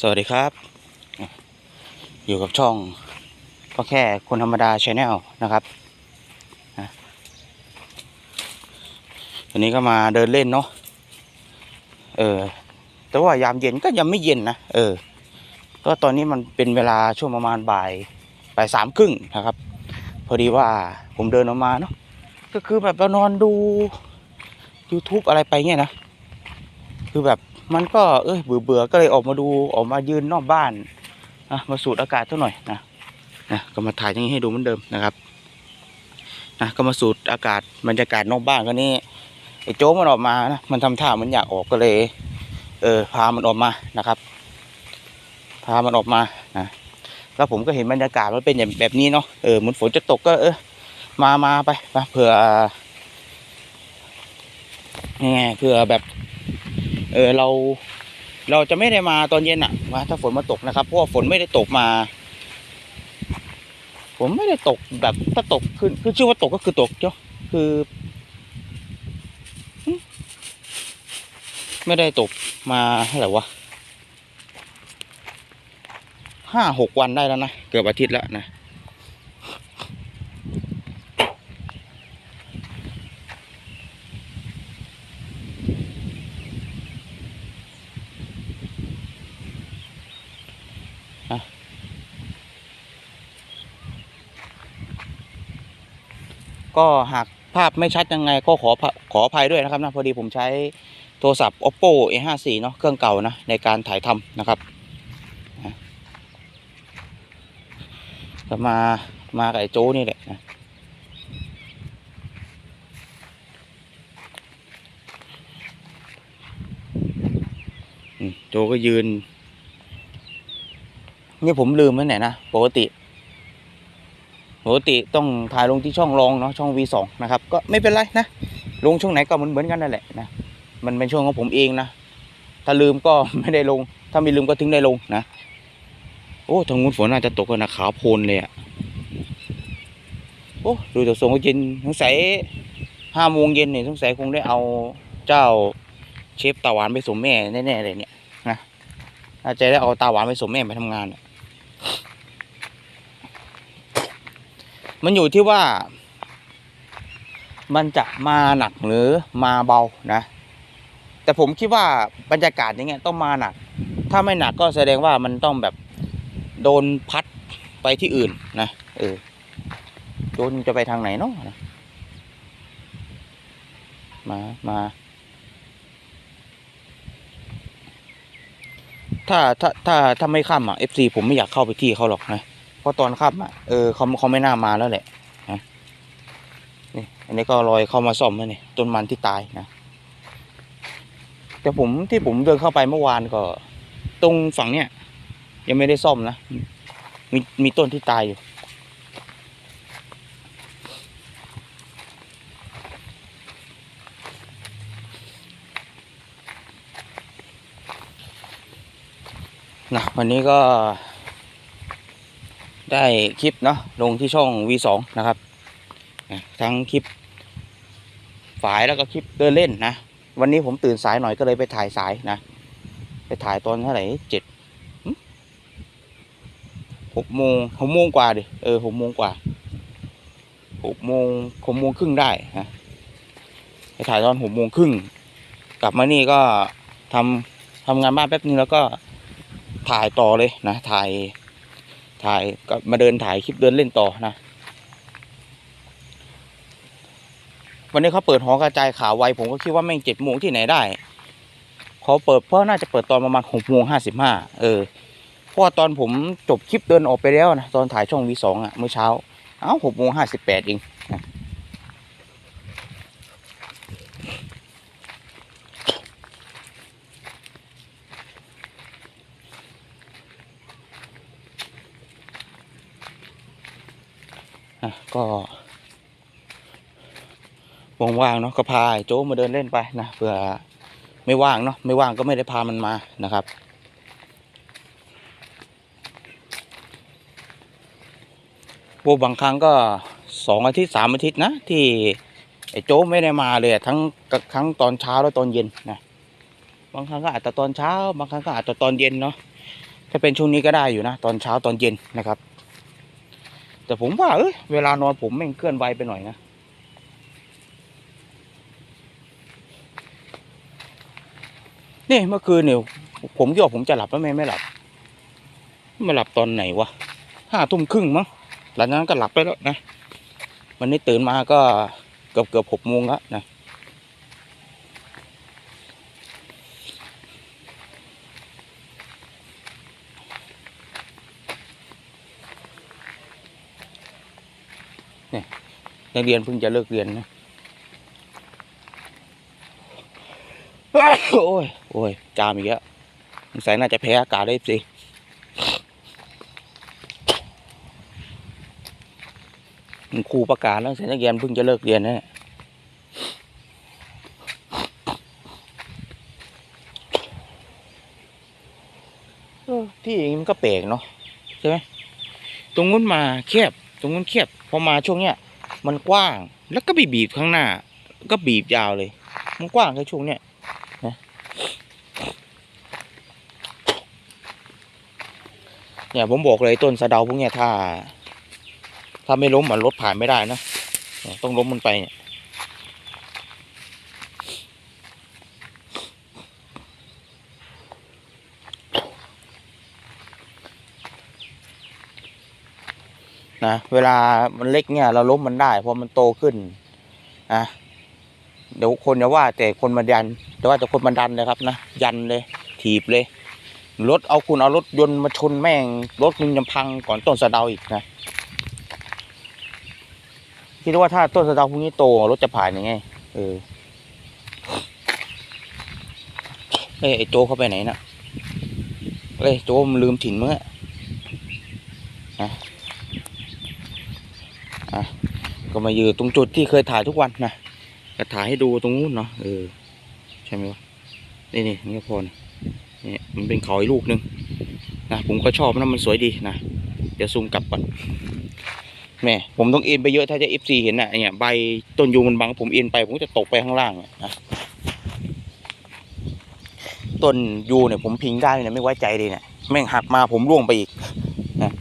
สวัสดีครับ อยู่กับช่องก็แค่คนธรรมดาชาแนลนะครับวันนี้ก็มาเดินเล่นเนาะเออ แต่ว่ายามเย็นก็ยังไม่เย็นนะเออ ก็ตอนนี้มันเป็นเวลาช่วงประมาณบ่ายบ่ายสามครึ่งนะครับ พอดีว่าผมเดินออกมาเนาะก็คือแบบเรานอนดู YouTube อะไรไปเงี้ยนะคือแบบ มันก็เอ้ยเบื่อเบื่อๆก็เลยออกมาดูออกมายืนนอกบ้านนะมาสูดอากาศเท่าหน่อยนะนะก็มาถ่ายอย่างนี้ให้ดูเหมือนเดิมนะครับนะก็มาสูดอากาศบรรยากาศนอกบ้านก็นี่ไอ้โจ้มันออกมานะมันทำท่ามันอยากออกก็เลย เออพามันออกมานะครับ พามันออกมานะแล้วผมก็เห็นบรรยากาศมันเป็นอย่างแบบนี้เนาะเออเหมือนฝนจะตกก็เออมามาไปไปเผื่อนี่ไงเผื่อแบบ เออเราเราจะไม่ได้มาตอนเย็นอะว่าถ้าฝนมาตกนะครับ เพราะว่าฝนไม่ได้ตกมา ผมไม่ได้ตกแบบถ้าตกคือคือชื่อว่าตกก็คือตกเจ้าคือไม่ได้ตกมาเท่าไหร่วะห้าหกวันได้แล้วนะ เกือบอาทิตย์แล้วนะ ก็หากภาพไม่ชัดยังไงก็ขอขออภัยด้วยนะครับนะพอดีผมใช้โทรศัพท์ oppo a54 เนาะเครื่องเก่านะในการถ่ายทำนะครับนะก็มามากับไอ้โจ้นี่แหละนะโจก็ยืน นี่ผมลืมไว้ไหนนะ ปกติ ปกติต้องถ่ายลงที่ช่องรองเนาะช่อง V2 นะครับ ก็ไม่เป็นไรนะ ลงช่วงไหนก็เหมือนเหมือนกันนั่นแหละนะ มันเป็นช่วงของผมเองนะ ถ้าลืมก็ไม่ได้ลง ถ้าไม่ลืมก็ถึงได้ลงนะ โอ้ทางงูนฝนน่าจะตกกันนะขาวโพลนเลยอะโอ้ดูตัวทรงก็เย็นสงสัยห้าโมงเย็นเนี่ยสงสัยคงได้เอาเจ้าเชฟตาหวานไปส่งแม่แน่ๆเลยเนี่ยนะอาจจะได้เอาตาหวานไปส่งแม่ไปทำงานเนี่ย มันอยู่ที่ว่า มันจะมาหนักหรือมาเบานะ แต่ผมคิดว่าบรรยากาศอย่างเงี้ยต้องมาหนัก ถ้าไม่หนักก็แสดงว่ามันต้องแบบโดนพัดไปที่อื่นนะเออโดนจะไปทางไหนเนาะมามาถ้าถ้าถ้าถ้าไม่ค่ำอะ FC ผมไม่อยากเข้าไปที่เขาหรอกนะ ราะตอนค่ำอะเออเขาเขาไม่น่ามาแล้วแหละนะนี่อันนี้ก็ลอยเข้ามาซ่อมแล้วนี่ต้นมันที่ตายนะแต่ผมที่ผมเดินเข้าไปเมื่อวานก็ ตรงฝั่งเนี้ยยังไม่ได้ซ่อมนะมีมีต้นที่ตายอยู่นะวันนี้ก็ ได้คลิปเนาะลงที่ช่อง V2 นะครับทั้งคลิปฝายแล้วก็คลิปเดินเล่นนะ วันนี้ผมตื่นสายหน่อยก็เลยไปถ่ายสายนะ ไปถ่ายตอนเท่าไหร่เจ็ดหกโมงหกโมงกว่าดิเออหกโมงกว่าหกโมงหกโมงครึ่งได้นะไปถ่ายตอนหกโมงครึ่งกลับมานี่ก็ทำทำงานบ้านแป๊บนึงแล้วก็ถ่ายต่อเลยนะถ่าย ถ่ายก็มาเดินถ่ายคลิปเดินเล่นต่อนะ วันนี้เขาเปิดหอกระจายข่าวไวผมก็คิดว่าแม่งเจ็ดโมงที่ไหนได้เขาเปิดเพราะน่าจะเปิดตอนประมาณหกโมงห้าสิบห้าเออเพราะว่าตอนผมจบคลิปเดินออกไปแล้วนะตอนถ่ายช่องวีสองอะเมื่อเช้า เอ้าหกโมงห้าสิบแปดเอง อะก็ว่างๆเนาะก็พาโจ้มาเดินเล่นไปนะเผื่อไม่ว่างเนาะไม่ว่างก็ไม่ได้พามันมานะครับโบางครั้งก็สองอาทิตย์สามอาทิตย์นะ ที่ไอ้โจ้ไม่ได้มาเลยทั้งทั้งตอนเช้าและตอนเย็นนะบางครั้งก็อาจจะตอนเช้า บางครั้งก็อาจจะตอนเย็นเนาะถ้าเป็นช่วงนี้ก็ได้อยู่นะ ตอนเช้าตอนเย็นนะครับ แต่ผมว่าเอ้ยเวลานอนผมแม่งเคลื่อนไวไปหน่อยนะนี่เมื่อคืนเนี่ยผมคิดว่าผมจะหลับแล้วไม่ไม่หลับไม่หลับตอนไหนวะห้าทุ่มครึ่งมั้งหลังจากนั้นก็หลับไปแล้วนะวันนี้ตื่นมาก็เกือบเกือบหกโมงแล้วนะ นักเรียนเพิ่งจะเลิกเรียนนะโอ้ยโอ้ยจามอีกแล้วสงสัยน่าจะแพ้อากาศได้สิครูประกาศแล้วสงสัยนักเรียนเพิ่งจะเลิกเรียนนะที่เออที่อย่างนี้มันก็แปลกเนาะใช่ไหมตรงนู้นมาแคบ ตรงนู้นแคบพอมาช่วงเนี้ย มันกว้างแล้วก็ไปบีบข้างหน้า ก็บีบยาวเลย มันกว้างแค่ช่วงเนี้ยนะเนี่ยผมบอกเลยต้นสะเดาพวกเนี้ยถ้า ถ้าไม่ล้มมันรถผ่านไม่ได้นะต้องล้มมันไปเนี่ย นะเวลามันเล็กเนี่ย เราล้มมันได้พอมันโตขึ้นนะเดี๋ยวคนจะว่า แต่คนมันยันแต่ว่าแต่คนมันดันเลยครับนะยันเลยถีบเลยรถเอาคุณเอารถยนต์มาชนแม่งรถมึงยังพังก่อนต้นสะเดาอีกนะคิดว่าถ้าต้นสะเดาพวกนี้โตรถจะผ่านยังไงเออเอ้ยไอโจเข้าไปไหนน่ะเอ้ยโจมลืมถิ่นเมั้งอนะ ก็มาอยู่ตรงจุดที่เคยถ่ายทุกวันนะก็ถ่ายให้ดูตรงนู้นเนาะเออใช่ไหมวะนี่นี่นี่ก็พอนะนี่มันเป็นเขาอีกลูกหนึ่งนะผมก็ชอบนะมันสวยดีนะเดี๋ยวซูมกลับก่อนแม่ผมต้องเอ็นไปเยอะถ้าจะเอฟซีเห็นนะเนี่ยใบต้นยูงมันบังผมเอ็นไปผมจะตกไปข้างล่างนะต้นยูเนี่ยผมพิงได้เนี่ยไม่ไว้ใจเลยเนี่ยแม่งหักมาผมร่วงไปอีกนะ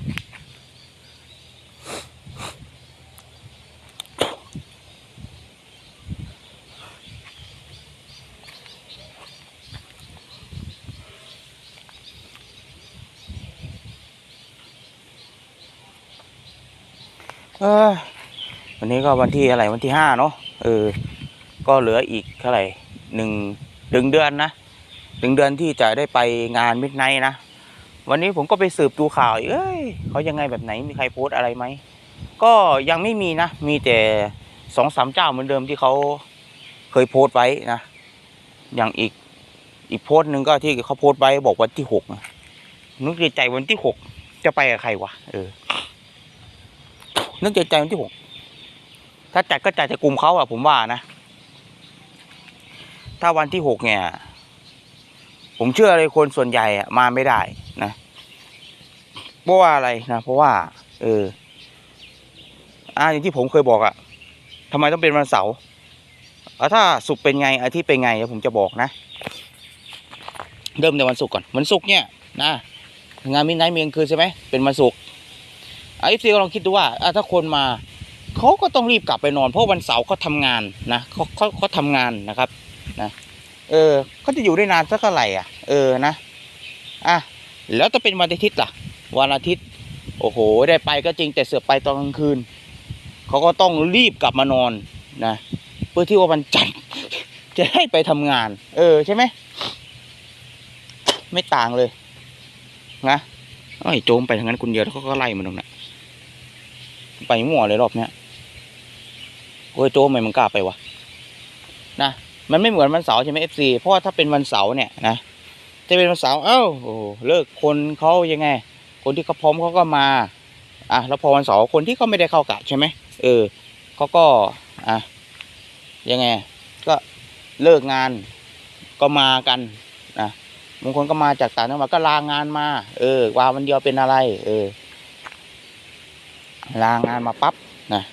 เออวันนี้ก็วันที่อะไรวันที่ห้าเนาะเออ ก็เหลืออีกเท่าไหร่หนึ่งถึงเดือนนะถึงเดือนที่จะได้ไปงานมิดไนนะวันนี้ผมก็ไปสืบดูข่าวอีกเอ้ยเขายังไงแบบไหนมีใครโพสอะไรไหมก็ยังไม่มีนะ มีแต่สองสามเจ้าเหมือนเดิมที่เขาเคยโพสไว้นะ อย่างอีกอีกโพสหนึ่งก็ที่เขาโพสไว้บอกวันที่หกนะนึกในใจวันที่หกจะไปกับใครวะเออ นึกในใจวันที่หกถ้าจัดก็จัดจะกลุ่มเขาอะผมว่านะ ถ้าวันที่หกเนี่ย ผมเชื่อเลยคนส่วนใหญ่อะมาไม่ได้นะเพราะว่าอะไรนะเพราะว่า เออ อ่าอย่างที่ผมเคยบอกอะทำไมต้องเป็นวันเสาร์อาถ้าสุกร์เป็นไงอาทิตย์เป็นไงเดี๋ยวผมจะบอกนะ เริ่มในวันศุกร์ก่อนวันศุกร์เนี่ยนะงานมินไนท์เมียงคืนใช่ไหมเป็นวันศุกร์ ไอ้ซีก็ลองคิดดูว่าถ้าคนมาเขาก็ต้องรีบกลับไปนอน เพราะวันเสาร์เขาทำงานนะเขาเขาเขาทำงานนะครับนะเออเขาจะอยู่ได้นานสักเท่าไหร่อะ เออนะอะแล้วจะเป็นวันอาทิตย์ล่ะ วันอาทิตย์ โอ้โห ได้ไปก็จริงแต่เสือไปตอนกลางคืนเขาก็ต้องรีบกลับมานอนนะเพื่อที่ว่าวันจันทร์จะให้ไปทำงาน เออใช่ไหมไม่ต่างเลยนะไอ้โจมไปทางนั้นคนเดียวแล้วเขาก็ไล่มันตรงนั้น ไปมั่วเลยรอบเนี้ยโอ้ยโจมทำไมมันกล้าไปวะนะมันไม่เหมือนวันเสาร์ใช่ไหมเอฟซีเพราะว่าถ้าเป็นวันเสาร์เนี่ยนะจะเป็นวันเสาร์เอ้าโอ้เลิกคนเขายังไง คนที่เขาพร้อมเขาก็มา อะแล้วพอวันเสาร์คนที่เขาไม่ได้เข้ากะใช่ไหมเออเขาก็อะยังไง ก็เลิกงานก็มากันนะบางคนก็มาจากต่างจังหวัดก็ลางานมา เออว่าวันเดียวเป็นอะไร เออ ลางานมาปั๊บนะ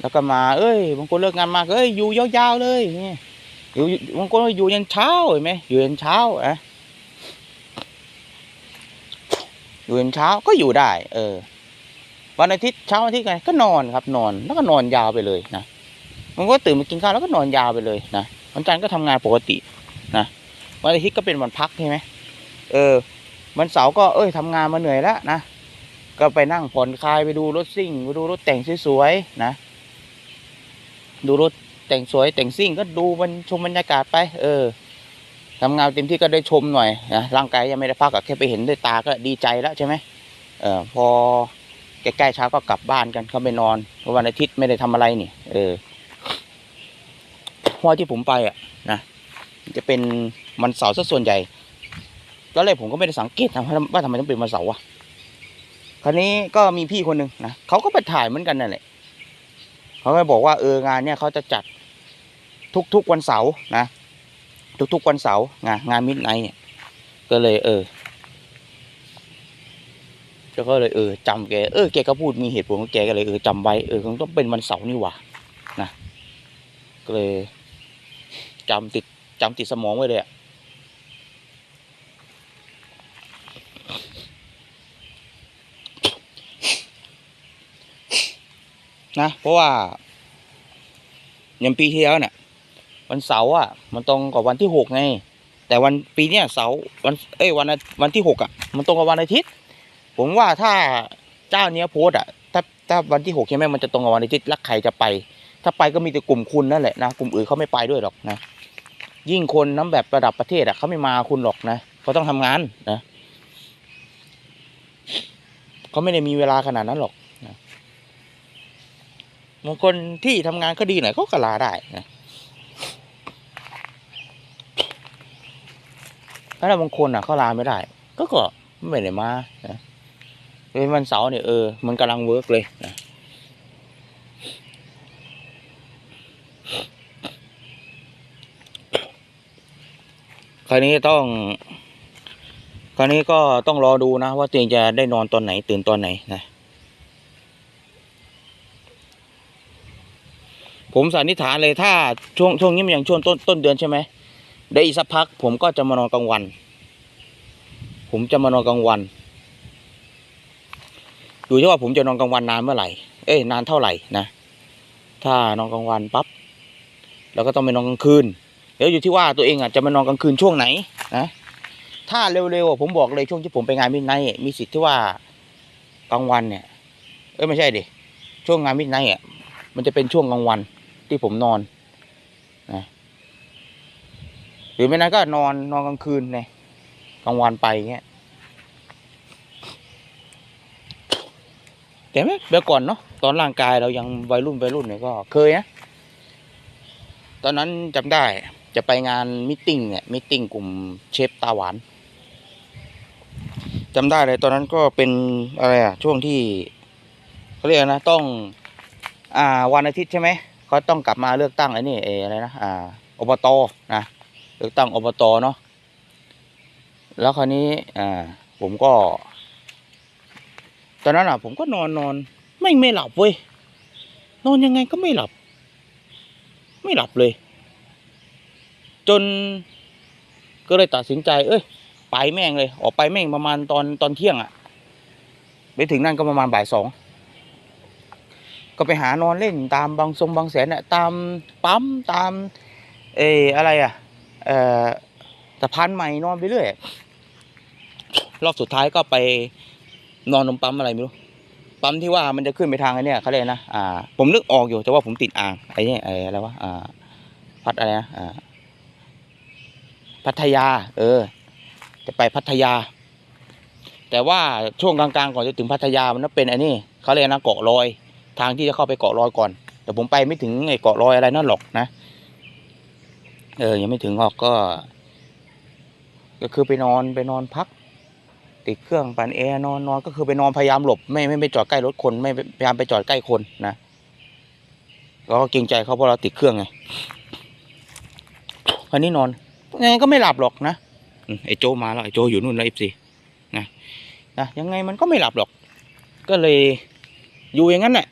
แล้วก็มา เอ้ยบางคนเลิกงานมาเอ้ยอยู่ยาวๆเลยนี่อยู่บางคนอยู่ยันเช้าเห็นไหมอยู่ยันเช้าอะอยู่ยันเช้าก็อยู่ได้ เออ วันอาทิตย์เช้าอาทิตย์ไงก็นอนครับ นอนแล้วก็นอนยาวไปเลยนะมันก็ตื่นมากินข้าวแล้วก็นอนยาวไปเลยนะวันจันทร์ก็ทำงานปกตินะวันอาทิตย์ก็เป็นวันพักใช่ไหมเออวันเสาร์ก็เอ้ยทำงานมาเหนื่อยแล้วนะ ก็ไปนั่งผ่อนคลายไปดูรถซิ่งไปดูรถแต่งสวยๆนะ ดูรถแต่งสวยแต่งซิ่งก็ดูมันชมบรรยากาศไป เออทำงานเต็มที่ก็ได้ชมหน่อยนะร่างกายยังไม่ได้พักอะแค่ไปเห็นด้วยตาก็ดีใจแล้วใช่ไหมเออพอใกล้ๆเช้าก็กลับบ้านกันเขาไปนอนเพราะวันอาทิตย์ไม่ได้ทำอะไรนี่เออเพราะที่ผมไปอะนะจะเป็นวันเสาร์ซะส่วนใหญ่ตอนแรกผมก็ไม่ได้สังเกตนะว่าทำไมต้องเป็นวันเสาร์วะ ครนี้ก็มีพี่คนหนึ่งนะเขาก็ไปถ่ายเหมือนกันนั่นแหละเขาก็บอกว่าเอองานเนี่ยเขาจะจัดทุกๆวันเสาร์นะ ทุกๆวันเสาร์งานงานมิดไนเนี่ยก็เลยเออก็เลยเออจำแกเออแกก็พูดมีเหตุผลของแกก็เลยเออจำไว้เออคงต้องเป็นวันเสาร์นี่หว่านะก็เลยจำติดจำติดสมองไว้เลยอะ นะเพราะว่าอย่างปีที่แล้วเนี่ยวันเสาร์อะ มันตรงกับวันที่หกไง แต่วันปีเนี้ยเสาร์วันเอ้ยวันวันที่หกอะ มันตรงกับวันอาทิตย์ ผมว่าถ้าเจ้าเนี้ยโพสต์อะถ้าถ้าวันที่หกใช่ไหมมันจะตรงกับวันอาทิตย์แล้วใครจะไป ถ้าไปก็มีแต่กลุ่มคุณนั่นแหละนะกลุ่มอื่นเขาไม่ไปด้วยหรอกนะยิ่งคนน้ำแบบระดับประเทศอะเขาไม่มาคุณหรอกนะเขาต้องทำงานนะเขาไม่ได้มีเวลาขนาดนั้นหรอก บางคนที่ทำงานก็ดีหน่อยเขาก็ลาได้นะถ้าบางคนอะเขาลาไม่ได้ ก็ก็ไม่ได้มานะเป็นวันเสาร์เนี่ยเออมันกำลังเวิร์กเลยนะคราวนี้ต้อง คราวนี้ก็ต้องรอดูนะ ว่าเตัวเองจะได้นอนตอนไหนตื่นตอนไหนนะ ผมสันนิษฐานเลยถ้าช่วงช่วงนี้มันยังช่วงต้นต้นเดือนใช่ไหมได้อีกสักพัก ผมก็จะมานอนกลางวัน ผมจะมานอนกลางวันอยู่ที่ว่าผมจะนอนกลางวันนานเมื่อไหร่ เอ้ยนานเท่าไหร่นะ ถ้านอนกลางวันปั๊บเราก็ต้องไปนอนกลางคืนเดี๋ยวอยู่ที่ว่าตัวเองอะจะมานอนกลางคืนช่วงไหนนะถ้าเร็วๆผมบอกเลยช่วงที่ผมไปงานมิดไนท์มีสิทธิ์ที่ว่ากลางวันเนี่ย เอ้ยไม่ใช่ดิช่วงงานมิดไนท์อะมันจะเป็นช่วงกลางวัน ที่ผมนอนหรือไม่นั้นก็นอนนอนกลางคืนไงกลางวันไปเงี้ยแต่ไหมเมื่อก่อนเนาะตอนร่างกายเรายังวัยรุ่นวัยรุ่นเนี่ยก็เคยนะตอนนั้นจำได้จะไปงานมิทติ้งเนี่ยมิทติ้งกลุ่มเชฟตาหวานจำได้เลย ตอนนั้นก็เป็นอะไรอะช่วงที่เขาเรียกนะต้อง อ่าวันอาทิตย์ใช่ไหม เขาต้องกลับมาเลือกตั้งไอ้นี่เออะไรนะอ่าอบตนะเลือกตั้งอบตเนาะแล้วคราวนี้อ่าผมก็ ตอนนั้นอะ ผมก็นอนนอนไม่ไม่หลับเว้ยนอนยังไงก็ไม่หลับ ไม่หลับเลย จนก็เลยตัดสินใจ เอ้ย ไปแม่งเลย ออกไปแม่งประมาณตอนตอนเที่ยงอะ ไปถึงนั่นก็ประมาณบ่ายสอง ก็ไปหานอนเล่นตามบางทรงบางแสนอะตามปั๊มตามเอออะไรอะเออสะพานใหม่นอนไปเรื่อยรอบสุดท้ายก็ไปนอนตรงปั๊มอะไรไม่รู้ปั๊มที่ว่ามันจะขึ้นไปทางไอ้เนี่ยเขาเรียกนะอ่าผมนึกออกอยู่แต่ว่าผมติดอ่างไอ้นี่ไอ้อะไรวะอ่าพัทอะไรนะอ่าพัทยา เออ จะไปพัทยา แต่ว่าช่วงกลางๆก่อนจะถึงพัทยามันเป็นไอ้นี่เขาเรียกนะเกาะลอย ทางที่จะเข้าไปเกาะลอยก่อนแต่ผมไปไม่ถึงไอ้เกาะลอยอะไรนั่นหรอกนะ เออ ยังไม่ถึงหรอกก็ ก็คือไปนอนไปนอนพัก ติดเครื่องปั่นแอร์นอนนอนก็คือไปนอนพยายามหลบไม่ไม่ไปจอดใกล้รถคน ไม่พยายามไปจอดใกล้คนนะเราก็เกรงใจเขาเพราะเราติดเครื่องไงคราวนี้นอนยังไงก็ไม่หลับหรอกนะไอ้โจมาแล้วไอ้โจอยู่นู่นแล้วเอฟซีนะนะยังไงมันก็ไม่หลับหรอก ก็เลยอยู่อย่างนั้นแหละ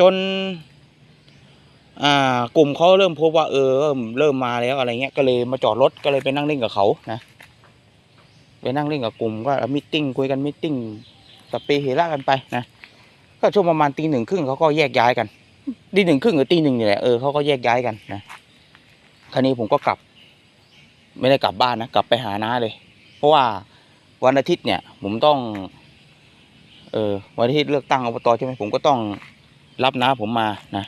จน อ่ากลุ่มเขาเริ่มพบว่าเออเริ่มเริ่มมาแล้วอะไรเงี้ยก็เลยมาจอดรถก็เลยไปนั่งเล่นกับเขานะไปนั่งเล่นกับกลุ่มก็มิทติ้งคุยกันมิทติ้งสเปเฮล่ากันไปนะก็ช่วงประมาณตีหนึ่งครึ่งเขาก็แยกย้ายกันตีหนึ่งครึ่งหรือตีหนึ่งนี่แหละเออเขาก็แยกย้ายกันนะคราวนี้ผมก็กลับ ไม่ได้กลับบ้านนะกลับไปหาน้าเลย เพราะว่าวันอาทิตย์เนี่ย ผมต้อง เออวันอาทิตย์เลือกตั้งอบตใช่ไหมผมก็ต้อง รับน้าผมมานะ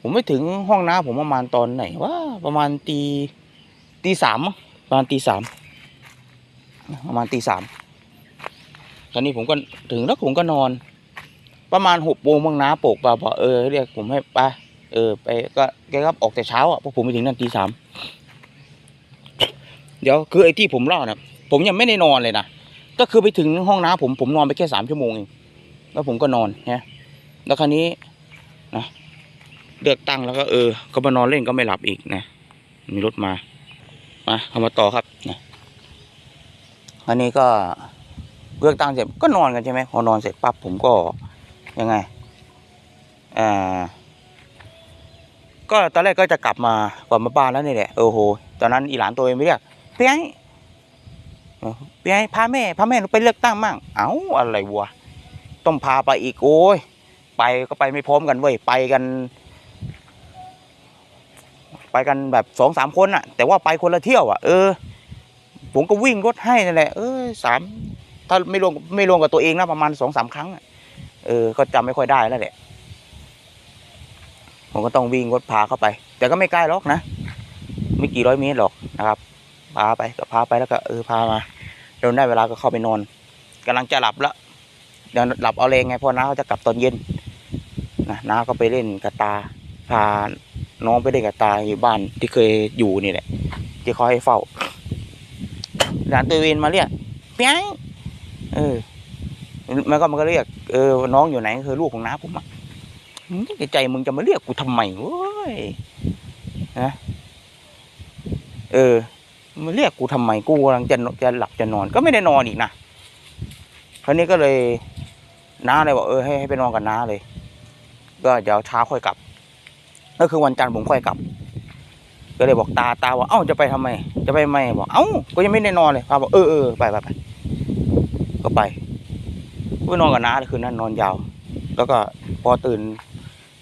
ผมไม่ถึงห้องน้าผมประมาณตอนไหนว่าประมาณตีตีสามประมาณตีสามประมาณตีสามตอนนี้ผมก็ถึงแล้วผมก็นอน ประมาณหกโมงบางน้าปลุกมาบอกเออเรียกผมให้ไปเออไปก็แกก็ออกแต่เช้าอะเพราะผมไปถึงนั่นตีสามเดี๋ยวคือไอ้ที่ผมเล่านะผมยังไม่ได้นอนเลยนะก็คือไปถึงห้องน้าผมผมนอนไปแค่สามชั่วโมงเองแล้วผมก็นอนนะ แล้วคราวนี้นะเลือกตั้งแล้วก็เออ ก็มานอนเล่นก็ไม่หลับอีกนะมีรถมามาเอามาต่อครับนะอันนี้ก็เลือกตั้งเสร็จก็นอนกันใช่ไหมพอนอนเสร็จปั๊บผมก็ยังไงอ่าก็ตอนแรกก็จะกลับมากลับมาบ้านแล้วนี่แหละเออโหตอนนั้นอีหลานตัวเองไม่เรียกเปียงเออเปียงพาแม่พาแม่ไปเลือกตั้งมั่งเอ้าอะไรวะต้องพาไปอีกโอ้ย ไปก็ไปไม่พร้อมกันเว้ยไปกัน ไปกันแบบสองสามคนอะแต่ว่าไปคนละเที่ยวอะเออ ผมก็วิ่งรถให้นั่นแหละเออสามถ้าไม่รวมไม่รวมกับตัวเองนะประมาณสองสามครั้งเออ ก็จำไม่ค่อยได้แล้วแหละผมก็ต้องวิ่งรถพาเข้าไป แต่ก็ไม่ใกล้หรอกนะไม่กี่ร้อยเมตรหรอกนะครับพาไปก็พาไปแล้วก็เออพามาเราได้เวลาก็เข้าไปนอนกำลังจะหลับแล้วเดี๋ยวหลับเอาแรงไงเพราะน้าเขาจะกลับตอนเย็น นะน้าก็ไปเล่นกระตา พาน้องไปเล่นกับตาอยู่บ้านที่เคยอยู่นี่แหละที่เขาให้เฝ้าหลานตัวเวนมาเรียกเปี๊ยงเออมันก็มันก็เรียกเออน้องอยู่ไหนคือลูกของน้าผมอะมึงใจมึงจะมาเรียกกูทำไมเว้ยนะเออมาเรียกกูทำไมกูกำลังจะจะหลับจะนอน ก็ไม่ได้นอนอีกนะคราวนี้ก็เลยน้าเลยบอกเออให้ให้ไปนอนกับน้าเลย ก็เดี๋ยวเช้าค่อยกลับ ก็คือวันจันทร์ผมค่อยกลับ ก็เลยบอกตาตาว่าเอ้าจะไปทำไม จะไปไหมบอกเอ้าก็ยังไม่ได้นอนเลยพาบอกเออเออไปไปไปก็ไปก็นอนกับน้าเลยคืนนั้นนอนยาว แล้วก็พอตื่น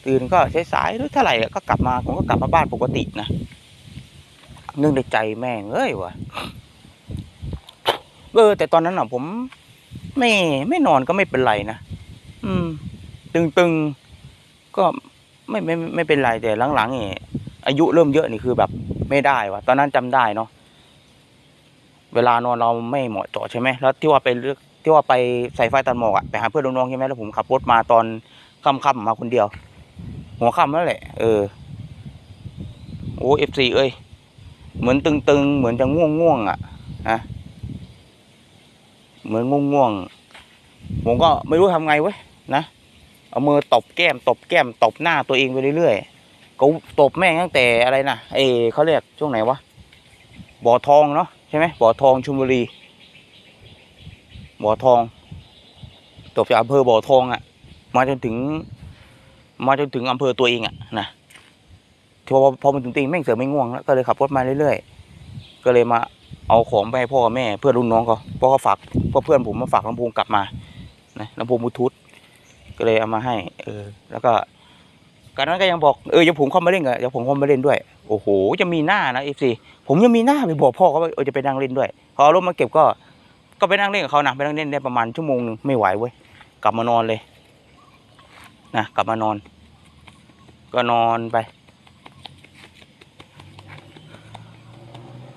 ตื่นก็สายๆหรือเท่าไหร่ก็กลับมาผมก็กลับมาบ้านปกตินะนึกในใจแม่งเอ้ยวะเออแต่ตอนนั้นอะผม ไม่ไม่นอนก็ไม่เป็นไรนะอืม ตึงๆ ก็ไม่ไม่ไม่ไม่เป็นไรแต่หลังๆนี่อายุเริ่มเยอะนี่คือแบบไม่ได้วะตอนนั้นจำได้เนาะเวลานอนเราไม่เหมาะเจาะใช่ไหมแล้วที่ว่าไปเลือกที่ว่าไปใส่ไฟตัดหมอกอะไปหาเพื่อนน้องๆใช่ไหมแล้วผมขับรถมาตอนค่ำๆมาคนเดียว หัวค่ำแล้วแหละ เออโอ้เอฟซีเอ้ยเหมือนตึงๆ เหมือนจะง่วงง่วงๆอะนะเหมือนง่วงง่วงๆผมก็ไม่รู้ทำไงเว้ยนะ เอามือตบแก้มตบแก้มตบหน้าตัวเองไปเรื่อยๆก็ตบแม่งตั้งแต่อะไรนะเออเขาเรียกช่วงไหนวะบ่อทองเนาะใช่ไหมบ่อทองชุมบุรีบ่อทอง ตบจากอำเภอบ่อทองอะ่ะ มาจนถึง มาจนถึงอำเภอตัวเองอะ่ะนะพอพอมาถึงตีแม่งเสือไม่ง่วงแล้วก็เลยขับรถมาเรื่อยๆ ก็เลยมาเอาของไปให้พ่อกับแม่เพื่อนรุ่นน้องเขาเพราะเขาฝากเพราะเพื่อนผมมาฝากลำโพงกลับมานะลำโพงบลูทูธ ก็เลยเอามาให้ เออ แล้วก็การนั้นก็ยังบอกเออเดี๋ยวผมเข้ามาเล่นกับเดี๋ยวผมเข้ามาเล่นด้วย โอ้โหจะมีหน้านะเอฟซีผมยังมีหน้าไปบอกพ่อเขาว่าเออจะไปนั่งเล่นด้วย พอเอารถมาเก็บก็ก็ไปนั่งเล่นกับเขานะไปนั่งเล่นได้ประมาณชั่วโมงหนึงไม่ไหวเว้ยกลับมานอนเลยนะกลับมานอน ก็นอนไป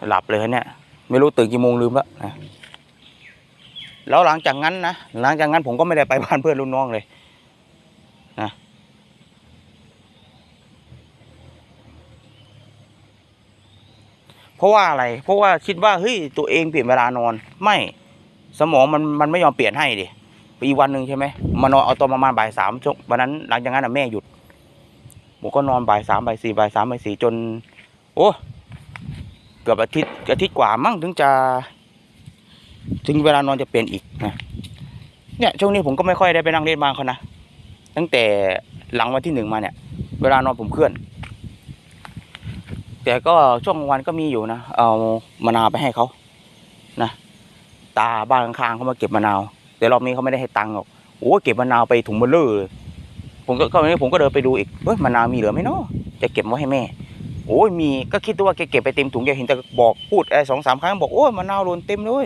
หลับเลยเนี่ย ไม่รู้ตื่นกี่โมงลืมแล้วนะแล้วหลังจากนั้นนะหลังจากนั้นผมก็ไม่ได้ไปบ้านเพื่อนรุ่นน้องเลยนะ เพ ราะว่าอะไร เพราะว่าคิดว่าเฮ้ยตัวเองเปลี่ยนเวลานอน ไม่สมองมันมันไม่ยอมเปลี่ยนให้ดิอีกวันหนึ่งใช่ไหมมานอนเอาตอนประมาณบ่ายสามช่วงวันนั้นหลังจากนั้นอะแม่หยุดผมก็นอนบ่ายสามบ่ายสี่บ่ายสามบ่ายสี่จน โอ้เกือบอาทิตย์อาทิตย์กว่ามั้งถึงจะ ถึงเวลานอนจะเปลี่ยนอีกนะเนี่ยช่วงนี้ผมก็ไม่ค่อยได้ไปนั่งเล่นบ้านเขานะตั้งแต่หลังวันที่หนึ่งมาเนี่ย เวลานอนผมเคลื่อน แต่ก็ช่วงกลางวันก็มีอยู่นะ เอามะนาวไปให้เขานะ ตาบ้านข้างๆเขามาเก็บมะนาว แต่รอบนี้เขาไม่ได้ให้ตังค์หรอกโอ้เก็บมะนาวไปถุงเบลเลอร์เลยผมก็ก็วันนี้ผมก็เดินไปดูอีกเฮ้ยมะนาวมีเหลือไหมเนาะจะเก็บไว้ให้แม่ โอ้ยมีก็คิดว่าแกเก็บไปเต็มถุงแกเห็นแต่บอกพูดไอ้สองสามครั้งบอกโอ้ยมะนาวหล่นเต็มเลย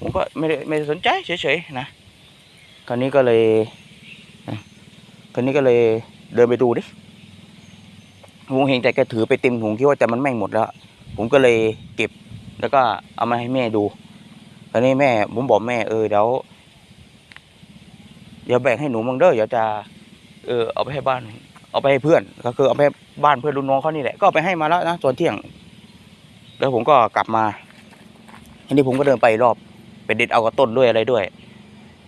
ผมก็ไม่ได้ไม่สนใจเฉยๆนะคราวนี้ก็เลยคราวนี้ก็เลยเดินไปดูดิ ผมเห็นแต่แกถือไปเต็มถุงคิดว่าแต่มันแม่งหมดแล้ว ผมก็เลยเก็บแล้วก็เอามาให้แม่ดูคราวนี้แม่ผมบอกแม่เออเดี๋ยวเดี๋ยวแบ่งให้หนูมังเด้อเดี๋ยวจะเออเอาไปให้บ้าน เอาไปให้เพื่อน ก็คือเอาไปบ้านเพื่อนรุ่นน้องเขานี่แหละก็ไปให้มาแล้วนะตอนเที่ยง แล้วผมก็กลับมาทีนี้ผมก็เดินไปรอบไปเด็ดเอากระต้นด้วยอะไรด้วย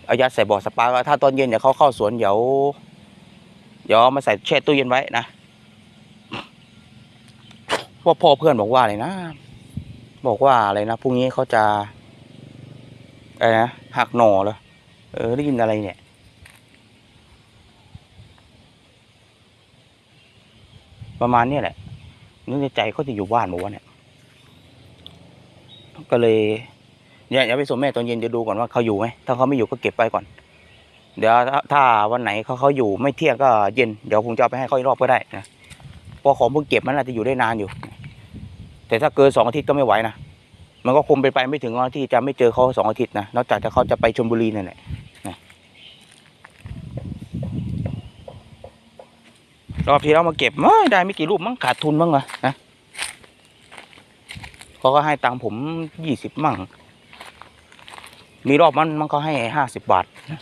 เอายัดใส่บ่อสปาร์ถ้าตอนเย็นเดี๋ยวเขาเข้าสวนเดี๋ยวเดี๋ยวมาใส่แช่ตู้เย็นไว้นะ พวกพ่อเพื่อนบอกว่าอะไรนะ บอกว่าอะไรนะพรุ่งนี้เขาจะอะไรนะหักหน่อเหรอเออได้ยินอะไรเนี่ยประมาณนี้แหละนึกในใจเขาจะอยู่บ้านบอกว่าเนี่ย ก็เลยเนี่ยอย่าไปส่งแม่ตอนเย็นจะดูก่อนว่าเขาอยู่ไหมถ้าเขาไม่อยู่ก็เก็บไปก่อน เดี๋ยวถ้าวันไหนเขาเขาอยู่ไม่เที่ยงก็เย็นเดี๋ยวผมจะเอาไปให้เขาอีกรอบก็ได้นะเพราะของเพิ่งเก็บมันอาจจะอยู่ได้นานอยู่ แต่ถ้าเกินสองอาทิตย์ก็ไม่ไหวนะมันก็คงเป็นไปไม่ถึงวันที่จะไม่เจอเขาสองอาทิตย์นะนอกจากจะเขาจะไปชลบุรีนั่นแหละรอบที่เรามาเก็บเอ้ยได้ไม่กี่รูปมั้งขาดทุนบ้งเหรอนะเขาก็ให้ตังผมยี่สิบมั่ง มีรอบมันมันก็ให้ห้าสิบบาทนะ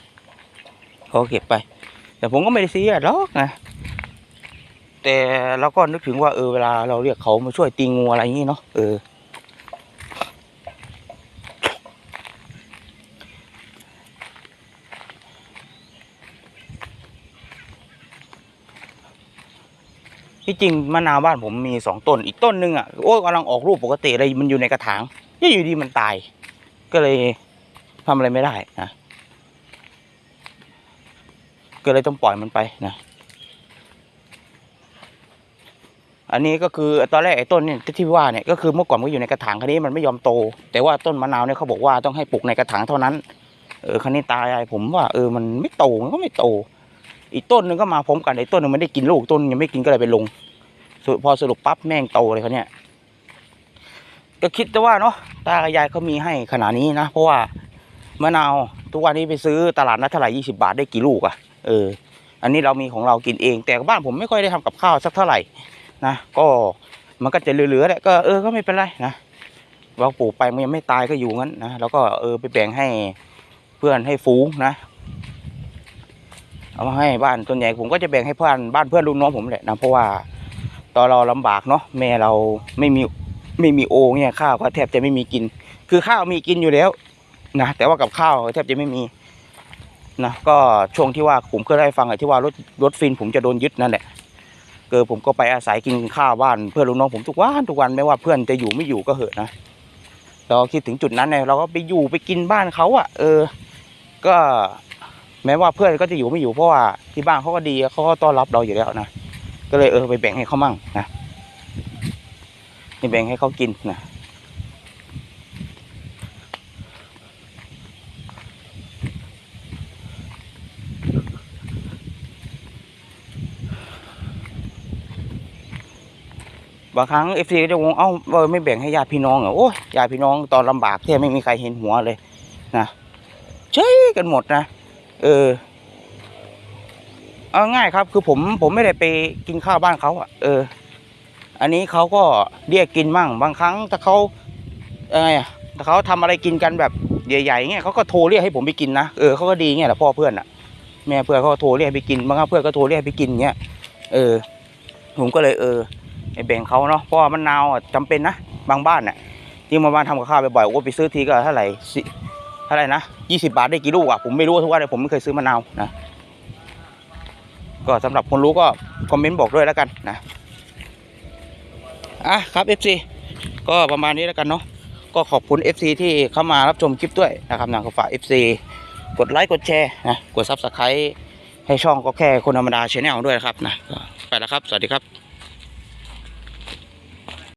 เขาเก็บไป แต่ผมก็ไม่ได้ซีเรียสหรอกนะ แต่เราก็นึกถึงว่าเออเวลาเราเรียกเขามาช่วยตีงูอะไรอย่างนี้เนาะเออ ที่จริงมะนาวบ้านผมมีสองต้นอีกต้นหนึ่งอะโอ้ยกำลังออกลูกปกติเลยมันอยู่ในกระถางยี่อยู่ดีมันตาย ก็เลยทำอะไรไม่ได้นะก็เลยต้องปล่อยมันไปนะ อันนี้ก็คือตอนแรกไอ้ต้นเนี่ยที่ว่าเนี่ยก็คือเมื่อก่อนมันก็อยู่ในกระถางคันนี้มันไม่ยอมโต แต่ว่าต้นมะนาวเนี่ยเขาบอกว่าต้องให้ปลูกในกระถางเท่านั้นเออคันนี้ตายายผมว่าเออมันไม่โตมันก็ไม่โต อีกต้นหนึ่งก็มาพร้อมกันไอ้ต้นหนึงมันได้กินลูกต้นยังไม่กินก็เลยไปลงสุดพอสรุปปั๊บแม่งโตเลยเขาเนี่ยก็คิดแต่ว่าเนาะตากับยายเขามีให้ขนาดนี้นะ เพราะว่ามะนาวทุกวันนี้ไปซื้อตลาดนัดเท่าไหร่ยี่สิบาทได้กี่ลูกอะเออ อันนี้เรามีของเรากินเอง แต่บ้านผมไม่ค่อยได้ทำกับข้าวสักเท่าไหร่ นะ ก็มันก็จะเหลือๆแหละก็เออก็ไม่เป็นไรนะเราปลูกไปมันยังไม่ตายก็อยู่งั้นนะแล้วก็เออไปแบ่งให้เพื่อนให้ฟูงนะเอามาให้บ้านส่วนใหญ่ผมก็จะแบ่งให้เพื่อนบ้านเพื่อนลูกน้องผมแหละนะเพราะว่าตอนเราลำบากเนาะแม่เราไม่มีไม่มีโอเนี่ยข้าวก็แทบจะไม่มีกิน คือข้าวมีกินอยู่แล้วนะแต่ว่ากับข้าวแทบจะไม่มีนะก็ช่วงที่ว่าผมเคยได้ฟังอะที่ว่ารถรถฟินผมจะโดนยึดนั่นแหละ เกิดผมก็ไปอาศัยกินข้าวบ้านเพื่อนลูกน้องผมทุกวันทุกวันไม่ว่าเพื่อนจะอยู่ไม่อยู่ก็เหอะนะเราคิดถึงจุดนั้นเนี่ยเราก็ไปอยู่ไปกินบ้านเขาอะเออ ก็แม้ว่าเพื่อนก็จะอยู่ไม่อยู่เพราะว่าที่บ้านเขาก็ดีเขาก็ต้อนรับเราอยู่แล้วนะก็เลยเออไปแบ่งให้เขามั่งนะไปแบ่งให้เขากินนะ บางครั้งเอฟซีก็จะงงเอ้าเออไม่แบ่งให้ญาติพี่น้องเหรอโอ้ยญาติพี่น้องตอนลำบากแทบไม่มีใครเห็นหัวเลยนะเฉยกันหมดนะเออเอาง่ายครับ คือผมผมไม่ได้ไปกินข้าวบ้านเขาอะเออ อันนี้เขาก็เรียกกินมั่ง บางครั้งถ้าเขาอะไรอะถ้าเขาทำอะไรกินกันแบบใหญ่ๆเงี้ยเขาก็โทรเรียกให้ผมไปกินนะเออเขาก็ดีเงี้ยแหละพ่อเพื่อนอะแม่เพื่อนเขาก็โทรเรียกไปกินบางครั้งเพื่อนก็โทรเรียกไปกินเงี้ยเออผมก็เลยเออ ไอ้แบ่งเขาเนาะเพราะว่ามะนนาวอะจำเป็นนะบางบ้านน่ะที่มาบ้านทำกับข้าวบ่อยๆโอ้ไปซื้อทีก็เท่าไหร่สิเท่าไหร่นะยี่สิบาทได้กี่ลูกอะผมไม่รู้ทุกวันเลยผมไม่เคยซื้อมะนาวนะก็สำหรับคนรู้ก็คอมเมนต์บอกด้วยแล้วกันนะอะครับ FC ก็ประมาณนี้แล้วกันเนาะก็ขอบคุณ FC ที่เข้ามารับชมคลิปด้วยนะครับนะก็ฝาก FC กดไลค์กดแชร์นะกด Subscribe ให้ช่องก็แค่คนธรรมดาชแนลด้วยนะครับนะไปแล้วครับ สวัสดีครับ